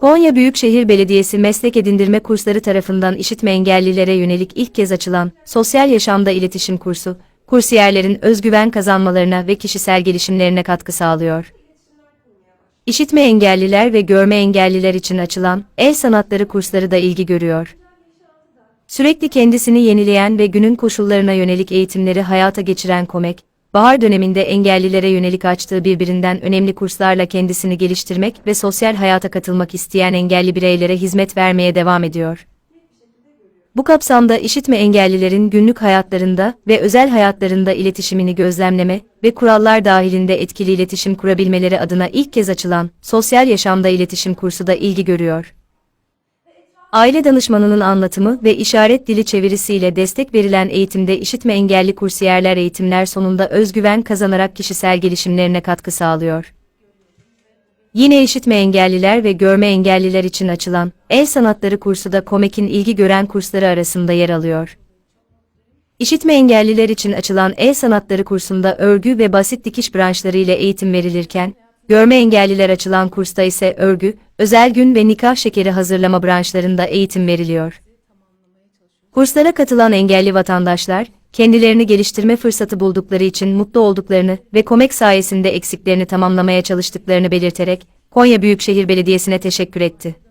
Konya Büyükşehir Belediyesi Meslek Edindirme Kursları tarafından işitme engellilere yönelik ilk kez açılan sosyal yaşamda iletişim kursu, kursiyerlerin özgüven kazanmalarına ve kişisel gelişimlerine katkı sağlıyor. İşitme engelliler ve görme engelliler için açılan el sanatları kursları da ilgi görüyor. Sürekli kendisini yenileyen ve günün koşullarına yönelik eğitimleri hayata geçiren Komek, bahar döneminde engellilere yönelik açtığı birbirinden önemli kurslarla kendisini geliştirmek ve sosyal hayata katılmak isteyen engelli bireylere hizmet vermeye devam ediyor. Bu kapsamda işitme engellilerin günlük hayatlarında ve özel hayatlarında iletişimini gözlemleme ve kurallar dahilinde etkili iletişim kurabilmeleri adına ilk kez açılan sosyal yaşamda iletişim kursu da ilgi görüyor. Aile danışmanının anlatımı ve işaret dili çevirisiyle destek verilen eğitimde işitme engelli kursiyerler eğitimler sonunda özgüven kazanarak kişisel gelişimlerine katkı sağlıyor. Yine işitme engelliler ve görme engelliler için açılan el sanatları kursu da Komek'in ilgi gören kursları arasında yer alıyor. İşitme engelliler için açılan el sanatları kursunda örgü ve basit dikiş branşları ile eğitim verilirken, görme engelliler açılan kursta ise örgü, özel gün ve nikah şekeri hazırlama branşlarında eğitim veriliyor. Kurslara katılan engelli vatandaşlar, kendilerini geliştirme fırsatı buldukları için mutlu olduklarını ve Komek sayesinde eksiklerini tamamlamaya çalıştıklarını belirterek, Konya Büyükşehir Belediyesi'ne teşekkür etti.